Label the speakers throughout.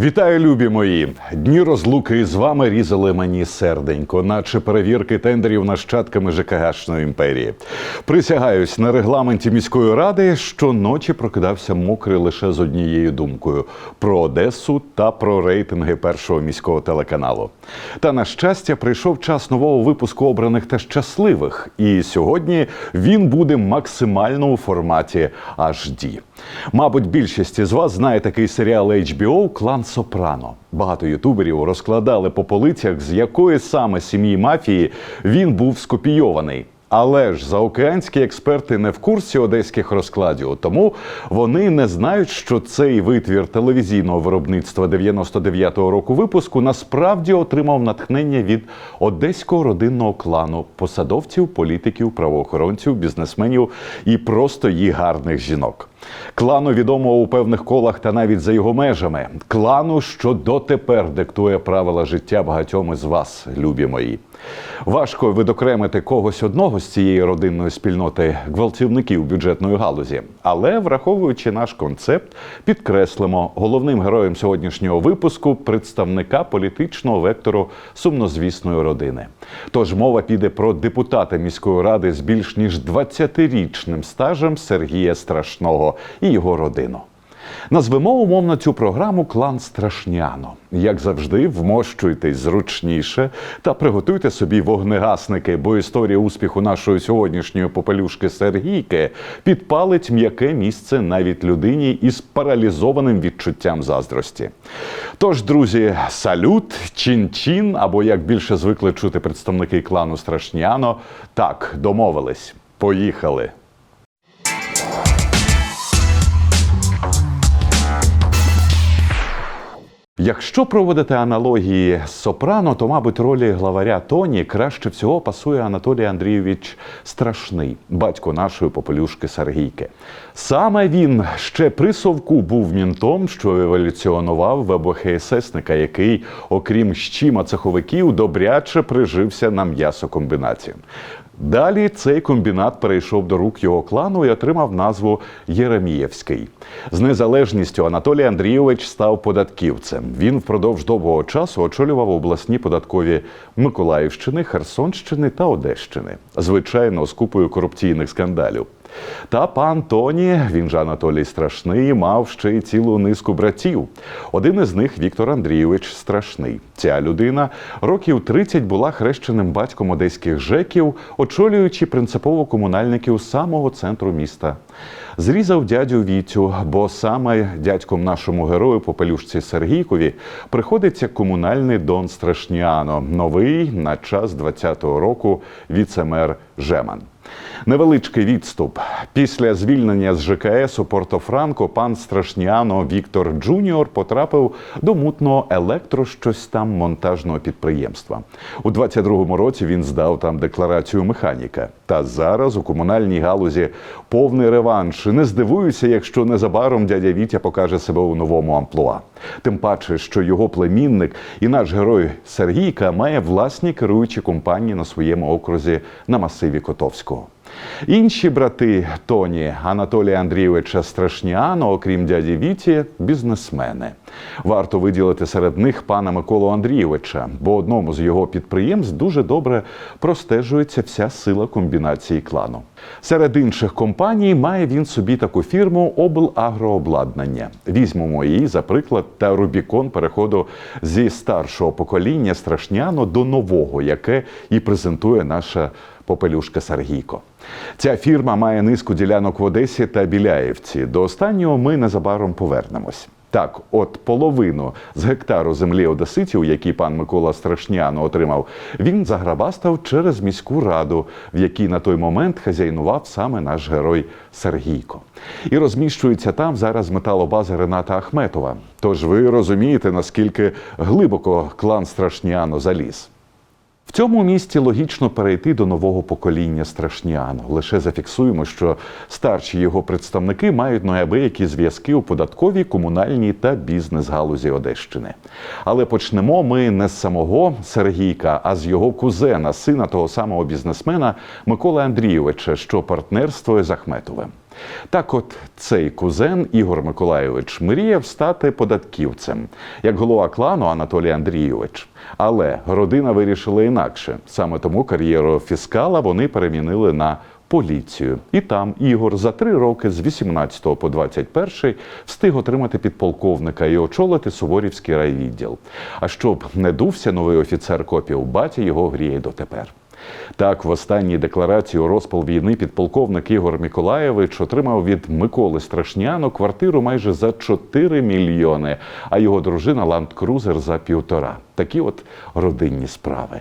Speaker 1: Вітаю, любі мої! Дні розлуки з вами різали мені серденько, наче перевірки тендерів нащадками ЖКГшної імперії. Присягаюсь на регламенті міської ради, що ночі прокидався мокрий лише з однією думкою про Одесу та про рейтинги першого міського телеканалу. Та на щастя, прийшов час нового випуску обраних та щасливих. І сьогодні він буде максимально у форматі HD. Мабуть, більшість із вас знає такий серіал HBO Клан Сопрано. Багато ютуберів розкладали по полицях, з якої саме сім'ї мафії він був скопійований. Але ж заокеанські експерти не в курсі одеських розкладів, тому вони не знають, що цей витвір телевізійного виробництва 99-го року випуску насправді отримав натхнення від одеського родинного клану посадовців, політиків, правоохоронців, бізнесменів і просто її гарних жінок. Клану відомого у певних колах та навіть за його межами. Клану, що дотепер диктує правила життя багатьом із вас, любі мої. Важко видокремити когось одного з цієї родинної спільноти гвалтівників бюджетної галузі. Але враховуючи наш концепт, підкреслимо головним героєм сьогоднішнього випуску представника політичного вектору сумнозвісної родини. Тож мова піде про депутата міської ради з більш ніж 20-річним стажем Сергія Страшного і його родину. Назвемо умовно цю програму Клан Страшняно. Як завжди, вмощуйтесь зручніше та приготуйте собі вогнегасники, бо історія успіху нашої сьогоднішньої попелюшки Сергійки підпалить м'яке місце навіть людині із паралізованим відчуттям заздрості. Тож, друзі, салют, чин-чин, або як більше звикли чути представники клану Страшняно. Так, домовились. Поїхали. Якщо проводити аналогії з Сопрано, то, мабуть, ролі главаря Тоні краще всього пасує Анатолій Андрійович Страшний, батько нашої попелюшки Сергійки. Саме він ще при совку був мінтом, що еволюціонував в ВБХССника, який, окрім щима цеховиків, добряче прижився на м'ясокомбінацію. Далі цей комбінат перейшов до рук його клану і отримав назву Єремієвський. З незалежністю Анатолій Андрійович став податківцем. Він впродовж довгого часу очолював обласні податкові Миколаївщини, Херсонщини та Одещини, звичайно, з купою корупційних скандалів. Та пан Тоні, він же Анатолій Страшний, мав ще й цілу низку братів. Один із них Віктор Андрійович Страшний. Ця людина років 30 була хрещеним батьком одеських жеків, очолюючи принципово комунальників самого центру міста. Зрізав дядю Вітю, бо саме дядьком нашому герою Попелюшці Сергійкові приходиться комунальний Дон Страшняно, новий на час 20-го року віцемер Жеман. Невеличкий відступ. Після звільнення з ЖКС у Порто-Франко пан Страшніано Віктор Джуніор потрапив до мутного електро щось там монтажного підприємства. У 22-му році він здав там декларацію механіка. Та зараз у комунальній галузі повний реванш. Не здивуюся, якщо незабаром дядя Вітя покаже себе у новому амплуа. Тим паче, що його племінник і наш герой Сергійка має власні керуючі компанії на своєму окрузі на масиві Котовського. Інші брати Тоні Анатолія Андрійовича Страшніано, окрім дяді Віті, бізнесмени. Варто виділити серед них пана Миколу Андрійовича, бо одному з його підприємств дуже добре простежується вся сила комбінації клану. Серед інших компаній має він собі таку фірму облагрообладнання. Візьмемо її за приклад та Рубікон переходу зі старшого покоління Страшняно до нового, яке і презентує наша попелюшка Сергійко. Ця фірма має низку ділянок в Одесі та Біляєвці. До останнього ми незабаром повернемось. Так, от половину з гектару землі одеситів, які пан Микола Страшняно отримав, він заграбастав через міську раду, в якій на той момент хазяйнував саме наш герой Сергійко. І розміщується там зараз металобаза Рената Ахметова. Тож ви розумієте, наскільки глибоко клан Страшняно заліз. В цьому місці логічно перейти до нового покоління Страшніано. Лише зафіксуємо, що старші його представники мають неабиякі зв'язки у податковій, комунальній та бізнес-галузі Одещини. Але почнемо ми не з самого Сергійка, а з його кузена, сина того самого бізнесмена Миколи Андрійовича, що партнерствує з Ахметовим. Так, от цей кузен Ігор Миколайович мріяв стати податківцем, як голова клану Анатолій Андрійович. Але родина вирішила інакше. Саме тому кар'єру фіскала вони перемінили на поліцію. І там Ігор за три роки з 18 по 21 встиг отримати підполковника і очолити Суворівський райвідділ. А щоб не дувся новий офіцер копів батя, його гріє дотепер. Так, в останній декларації у розпал війни підполковник Ігор Миколаєвич отримав від Миколи Страшняну квартиру майже за 4 мільйони, а його дружина Ланд Крузер за півтора. Такі от родинні справи.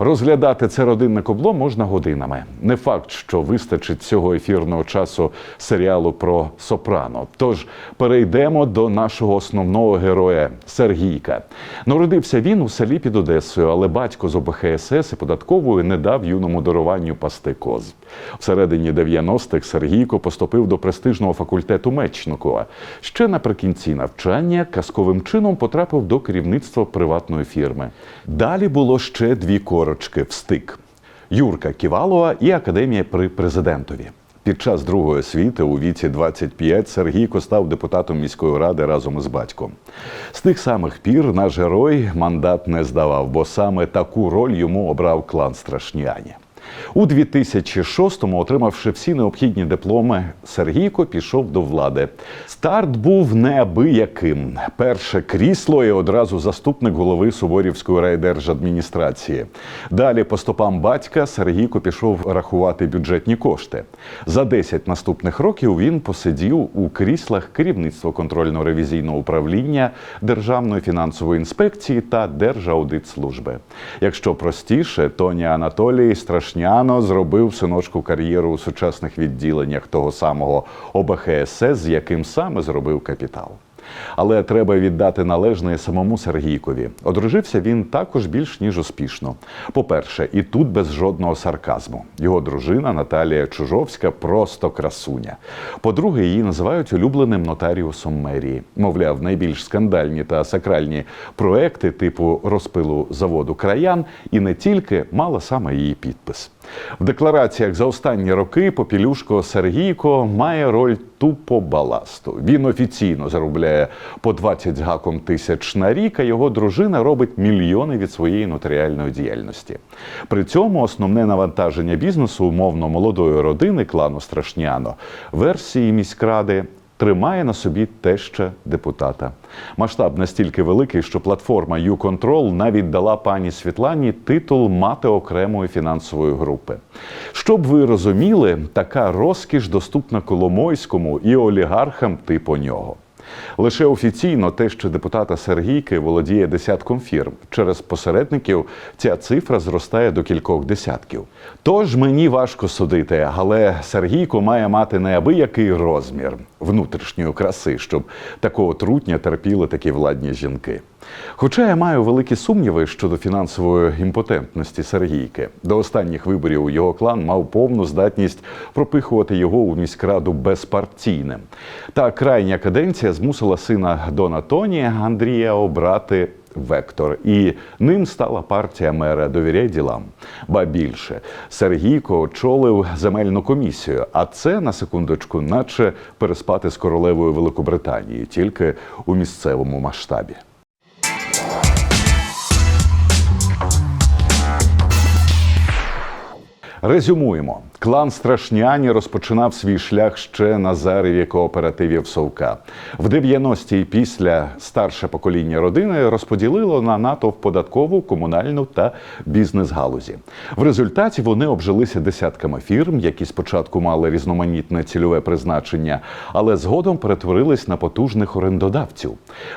Speaker 1: Розглядати це родинне кобло можна годинами. Не факт, що вистачить цього ефірного часу серіалу про Сопрано. Тож перейдемо до нашого основного героя Сергійка. Народився він у селі під Одесою, але батько з ОБХСС і податковою не дав юному даруванню пасти коз. Всередині 90-х Сергійко поступив до престижного факультету Мечникова. Ще наприкінці навчання казковим чином потрапив до керівництва приватної фірми. Далі було ще дві корочки в стик. Юрка Ківалова і академія при президентові. Під час другої освіти у віці 25 Сергійко став депутатом міської ради разом із батьком. З тих самих пір наш герой мандат не здавав, бо саме таку роль йому обрав клан Страшняні. У 2006-му, отримавши всі необхідні дипломи, Сергійко пішов до влади. Старт був неабияким. Перше крісло і одразу заступник голови Суворівської райдержадміністрації. Далі, по стопам батька, Сергійко пішов рахувати бюджетні кошти. За 10 наступних років він посидів у кріслах керівництва контрольно-ревізійного управління Державної фінансової інспекції та Держаудитслужби. Якщо простіше, Тоні Анатолій страшняно зробив синочку кар'єру у сучасних відділеннях того самого ОБХСС, з яким саме зробив капітал. Але треба віддати належне самому Сергійкові. Одружився він також більш ніж успішно. По-перше, і тут без жодного сарказму. Його дружина Наталія Чужовська просто красуня. По-друге, її називають улюбленим нотаріусом мерії. Мовляв, найбільш скандальні та сакральні проекти типу розпилу заводу краян і не тільки мала саме її підпис. В деклараціях за останні роки Попілюшко Сергійко має роль тупо баласту. Він офіційно заробляє по 20 з гаком тисяч на рік, а його дружина робить мільйони від своєї нотаріальної діяльності. При цьому основне навантаження бізнесу умовно молодої родини клану Страшняно версії міськради. Тримає на собі теща депутата. Масштаб настільки великий, що платформа YouControl навіть дала пані Світлані титул мати окремої фінансової групи. Щоб ви розуміли, така розкіш доступна Коломойському і олігархам типу нього. Лише офіційно те, що депутата Сергійки володіє десятком фірм. Через посередників ця цифра зростає до кількох десятків. Тож мені важко судити, але Сергійко має мати неабиякий розмір внутрішньої краси, щоб такого трутня терпіли такі владні жінки. Хоча я маю великі сумніви щодо фінансової імпотентності Сергійки. До останніх виборів його клан мав повну здатність пропихувати його у міськраду безпартійним. Та крайня каденція змусила сина Дона Тоні Андрія обрати вектор, і ним стала партія мера довіряй ділам. Ба більше Сергійко очолив земельну комісію, а це на секундочку, наче переспати з королевою Великобританії, тільки у місцевому масштабі. Резюмуємо. Клан Страшняні розпочинав свій шлях ще на зареві кооперативів Совка. В 90-ті після старше покоління родини розподілило на натовп податкову, комунальну та бізнес-галузі. В результаті вони обжилися десятками фірм, які спочатку мали різноманітне цільове призначення, але згодом перетворились на потужних орендодавців.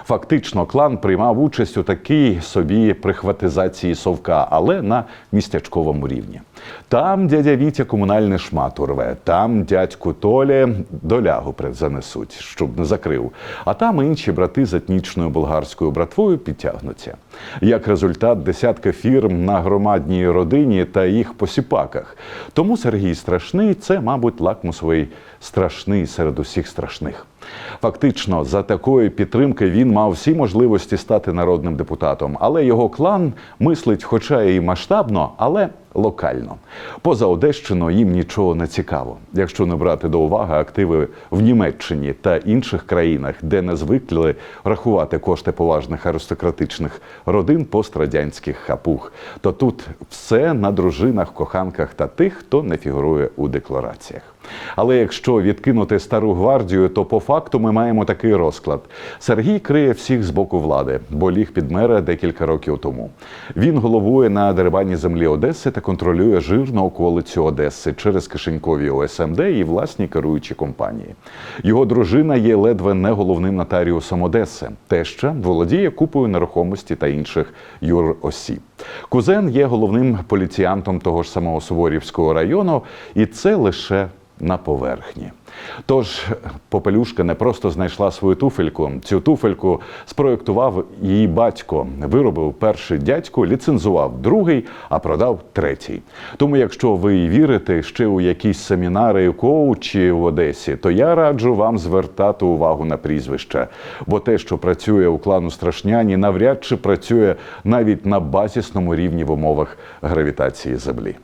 Speaker 1: Фактично, клан приймав участь у такій собі прихватизації совка, але на містячковому рівні. Там дядя Вітя комунальний шмат урве, там дядьку Толі долягу занесуть, щоб не закрив. А там інші брати з етнічною болгарською братвою підтягнуться. Як результат, десятка фірм на громадній родині та їх посіпаках. Тому Сергій страшний це, мабуть, лакмусовий страшний серед усіх страшних. Фактично, за такої підтримки він мав всі можливості стати народним депутатом, але його клан мислить, хоча і масштабно, але локально. Поза Одещиною їм нічого не цікаво, якщо не брати до уваги активи в Німеччині та інших країнах, де не звикли рахувати кошти поважних аристократичних родин пострадянських хапуг. То тут все на дружинах, коханках та тих, хто не фігурує у деклараціях. Але якщо відкинути стару гвардію, то по факту ми маємо такий розклад: Сергій криє всіх з боку влади, бо ліг під мера декілька років тому. Він головує на дерибані землі Одеси та контролює жирну околицю Одеси через кишенькові ОСМД і власні керуючі компанії. Його дружина є ледве не головним нотаріусом Одеси. Теща володіє купою нерухомості та інших юросіб. Кузен є головним поліціянтом того ж самого Суворівського району, і це лише на поверхні. Тож Попелюшка не просто знайшла свою туфельку. Цю туфельку спроєктував її батько, виробив перший дядько, ліцензував другий, а продав третій. Тому, якщо ви вірите ще у якісь семінари коучі в Одесі, то я раджу вам звертати увагу на прізвище, бо те, що працює у клану Страшняні, навряд чи працює навіть на базісному рівні в умовах гравітації Землі.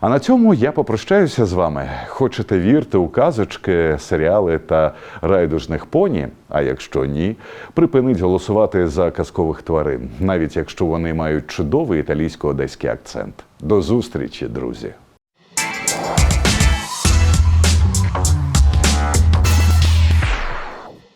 Speaker 1: А на цьому я попрощаюся з вами. Хочете вірте у казочки, серіали та райдужних поні? А якщо ні, припиніть голосувати за казкових тварин, навіть якщо вони мають чудовий італійсько-одеський акцент. До зустрічі, друзі!